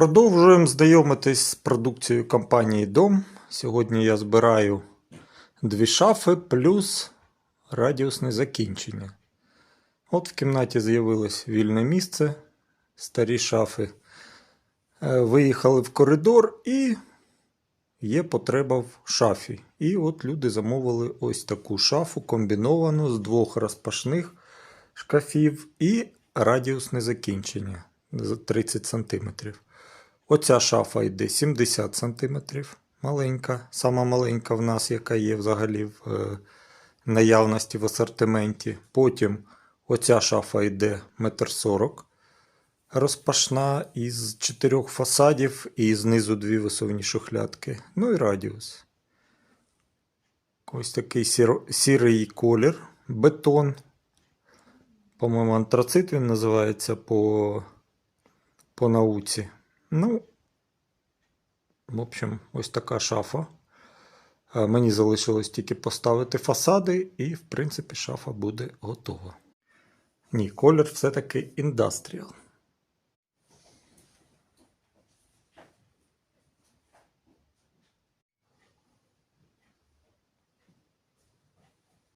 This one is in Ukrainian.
Продовжуємо знайомитись з продукцією компанії Дом. Сьогодні я збираю дві шафи плюс радіусне закінчення. От в кімнаті з'явилось вільне місце, старі шафи. Е, Виїхали в коридор і є потреба в шафі. І от люди замовили ось таку шафу комбіновану з двох розпашних шкафів і радіусне закінчення за 30 см. Оця шафа йде 70 см. Маленька, сама маленька в нас, яка є взагалі в е, наявності в асортименті. Потім оця шафа йде 1,40 м. Розпашна із чотирьох фасадів і знизу дві висувні шухлядки. Ну і радіус. Ось такий сіро- сірий колір, бетон. По-моєму, антрацит він називається по, по науці. Ну, в общем, ось така шафа. Е, Мені залишилось тільки поставити фасади, і, в принципі, шафа буде готова. Ні, колір все-таки індастріал.